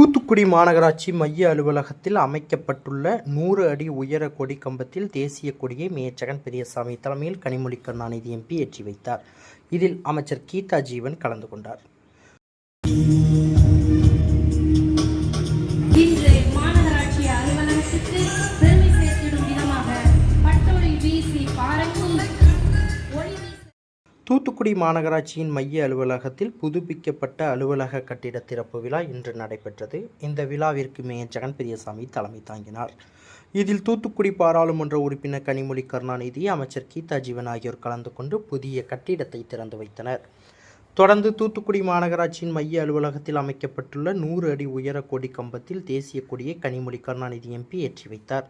தூத்துக்குடி மாநகராட்சி மைய அலுவலகத்தில் அமைக்கப்பட்டுள்ள நூறு அடி உயர கொடி கம்பத்தில் தேசிய கொடியை மேச்சகன் பெரியசாமி தலைமையில் கனிமொழி கருணாநிதி எம்பி ஏற்றி வைத்தார். இதில் அமைச்சர் கீதா ஜீவன் கலந்து கொண்டார். தூத்துக்குடி மாநகராட்சியின் மைய அலுவலகத்தில் புதுப்பிக்கப்பட்ட அலுவலக கட்டிட திறப்பு விழா இன்று நடைபெற்றது. இந்த விழாவிற்கு மேயர் ஜெகன் பெரியசாமி தலைமை தாங்கினார். இதில் தூத்துக்குடி பாராளுமன்ற உறுப்பினர் கனிமொழி கருணாநிதி அமைச்சர் கீதா ஜீவன் ஆகியோர் கலந்து கொண்டு புதிய கட்டிடத்தை திறந்து வைத்தனர். தொடர்ந்து தூத்துக்குடி மாநகராட்சியின் மைய அலுவலகத்தில் அமைக்கப்பட்டுள்ள நூறு அடி உயர கொடி கம்பத்தில் தேசிய கொடியை கனிமொழி கருணாநிதி எம்பி ஏற்றி வைத்தார்.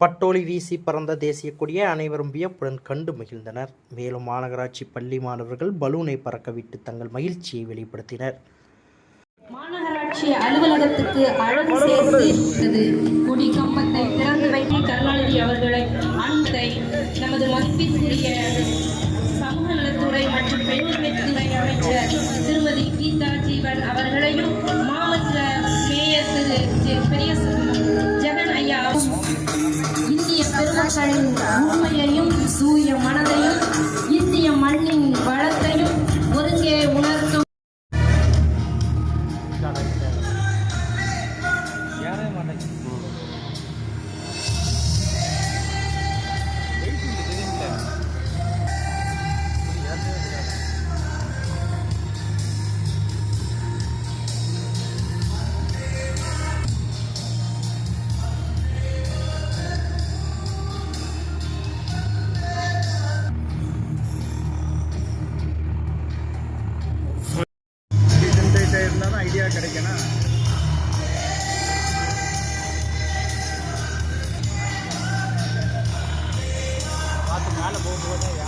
பட்டோலி வீசி பறந்த தேசிய கொடியை அனைவரும் வியப்புடன் கண்டு மகிழ்ந்தனர். மேலும் மாநகராட்சி பள்ளி மாணவர்கள் பலூனை பறக்கவிட்டு தங்கள் மகிழ்ச்சியை வெளிப்படுத்தினர். மாநகராட்சி அலுவலகத்துக்கு அழகு சேர்த்து கொடி கம்பத்தை திறந்து வைத்து கருணாநிதி அவர்களை அன்பை நமது மதிப்பிற்குரிய கீதா ஜீவன் அவர்களையும் மாவட்ட மேயர் திரு பெரிய ஜெகன் ஐயா இந்திய பெருமக்களின் உண்மையையும் தூய மனதையும் இந்திய மண்ணின் பார்த்து மேலே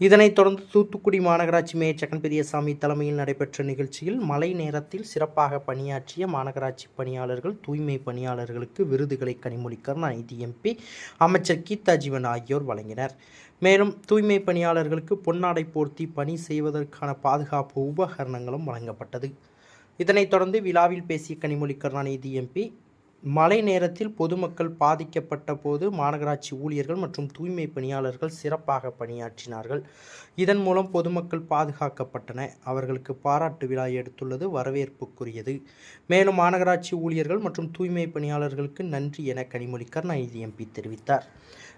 இதனைத் தொடர்ந்து தூத்துக்குடி மாநகராட்சி மேயர் ஜெகன் பெரியசாமி தலைமையில் நடைபெற்ற நிகழ்ச்சியில் மழை நேரத்தில் சிறப்பாக பணியாற்றிய மாநகராட்சி பணியாளர்கள் தூய்மை பணியாளர்களுக்கு விருதுகளை கனிமொழி கருணாநிதி எம்பி அமைச்சர் கீதா ஜீவன் ஆகியோர் வழங்கினர். மேலும் தூய்மை பணியாளர்களுக்கு பொன்னாடை போர்த்தி பணி செய்வதற்கான பாதுகாப்பு உபகரணங்களும் வழங்கப்பட்டது. இதனைத் தொடர்ந்து விழாவில் பேசிய கனிமொழி கருணாநிதி எம்பி மழை நேரத்தில் பொதுமக்கள் பாதிக்கப்பட்ட போது மாநகராட்சி ஊழியர்கள் மற்றும் தூய்மை பணியாளர்கள் சிறப்பாக பணியாற்றினார்கள். இதன் மூலம் பொதுமக்கள் பாதுகாக்கப்பட்டன. அவர்களுக்கு பாராட்டு விழா எடுத்துள்ளது வரவேற்புக்குரியது. மேலும் மாநகராட்சி ஊழியர்கள் மற்றும் தூய்மை பணியாளர்களுக்கு நன்றி என கனிமொழி கருணாநிதி எம்பி தெரிவித்தார்.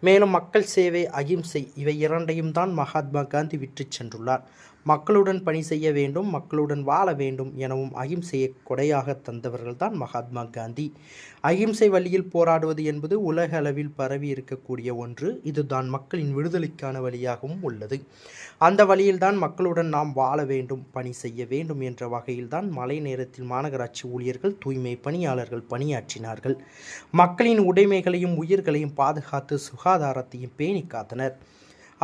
மேலும் மக்கள் சேவை அகிம்சை இவை இரண்டையும் தான் மகாத்மா காந்தி விற்றுச் சென்றுள்ளார். மக்களுடன் பணி செய்ய வேண்டும் மக்களுடன் வாழ வேண்டும் எனவும் அகிம்சையை கொடையாக தந்தவர்கள்தான் மகாத்மா காந்தி. அகிம்சை வழியில் போராடுவது என்பது உலக அளவில் பரவி இருக்கக்கூடிய ஒன்று. இதுதான் மக்களின் விடுதலைக்கான வழியாகவும் உள்ளது. அந்த வழியில்தான் மக்களுடன் நாம் வாழ வேண்டும் பணி செய்ய வேண்டும் என்ற வகையில்தான் மழை நேரத்தில் மாநகராட்சி ஊழியர்கள் தூய்மை பணியாளர்கள் பணியாற்றினார்கள். மக்களின் உடைமைகளையும் உயிர்களையும் பாதுகாத்து சுகாதாரத்தையும் பேணி காத்தனர்.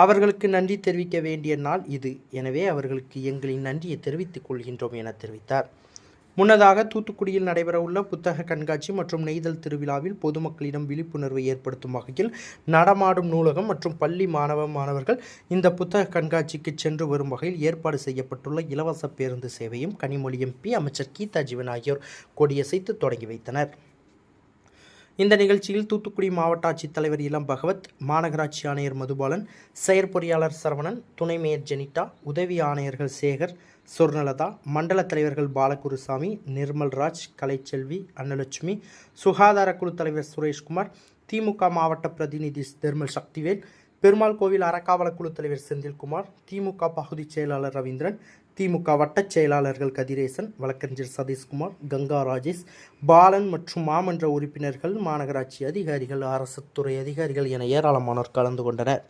அவர்களுக்கு நன்றி தெரிவிக்க வேண்டிய நாள் இது. எனவே அவர்களுக்கு எங்களின் நன்றியை தெரிவித்துக் கொள்கின்றோம் என தெரிவித்தார். முன்னதாக தூத்துக்குடியில் நடைபெறவுள்ள புத்தக கண்காட்சி மற்றும் நெய்தல் திருவிழாவில் பொதுமக்களிடம் விழிப்புணர்வை ஏற்படுத்தும் வகையில் நடமாடும் நூலகம் மற்றும் பள்ளி மாணவ மாணவர்கள் இந்த புத்தக கண்காட்சிக்கு சென்று வரும் வகையில் ஏற்பாடு செய்யப்பட்டுள்ள இலவச பேருந்து சேவையும் கனிமொழி எம்பி அமைச்சர் கீதா ஜீவன் ஆகியோர் கொடியசைத்து தொடங்கி வைத்தனர். இந்த நிகழ்ச்சியில் தூத்துக்குடி மாவட்ட ஆட்சித்தலைவர் இளம் பகவத் மாநகராட்சி ஆணையர் மதுபாலன் செயற்பொறியாளர் சரவணன் துணை மேயர் ஜெனிட்டா உதவி ஆணையர்கள் சேகர் சொர்ணலதா மண்டல தலைவர்கள் பாலகுருசாமி நிர்மல்ராஜ் கலைச்செல்வி அன்னலட்சுமி சுகாதார குழு தலைவர் சுரேஷ்குமார் திமுக மாவட்ட பிரதிநிதி தர்மல் சக்திவேல் பெருமாள் கோவில் அறக்காவல குழு தலைவர் செந்தில்குமார் திமுக பகுதி செயலாளர் ரவீந்திரன் திமுக வட்டச் செயலாளர்கள் கதிரேசன் வழக்கறிஞர் சதீஷ்குமார் கங்கா ராஜேஷ் பாலன் மற்றும் மாமன்ற உறுப்பினர்கள் மாநகராட்சி அதிகாரிகள் அரசு துறை அதிகாரிகள் என ஏராளமானோர் கலந்து கொண்டனர்.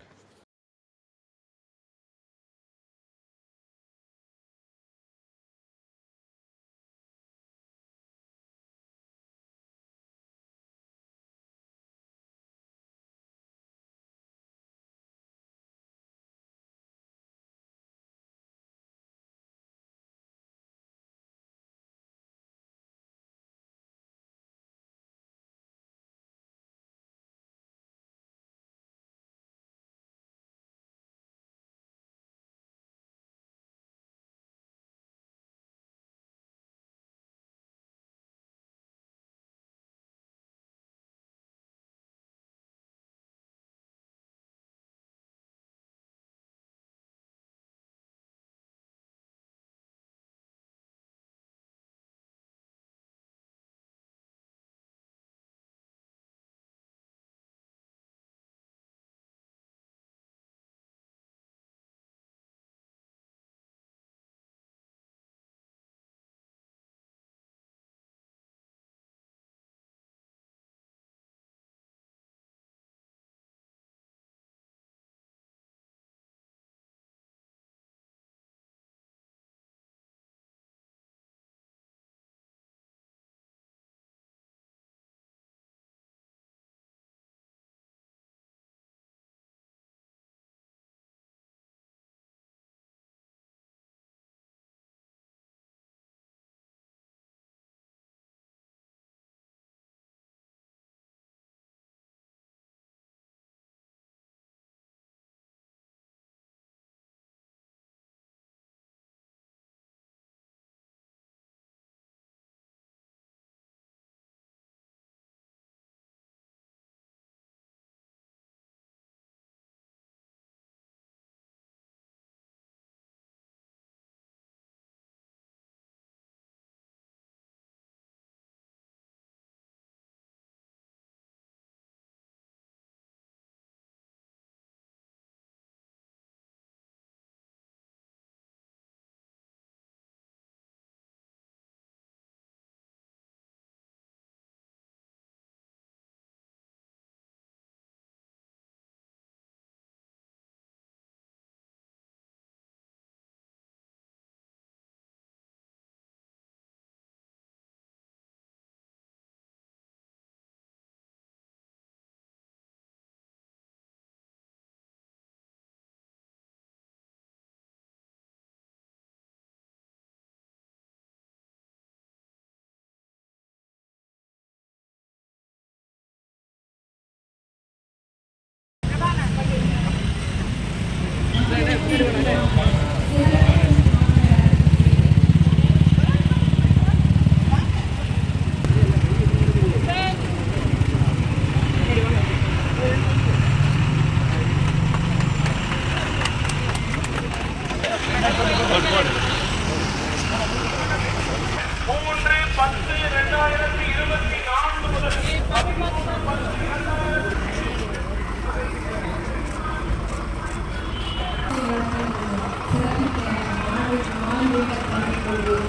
Okay.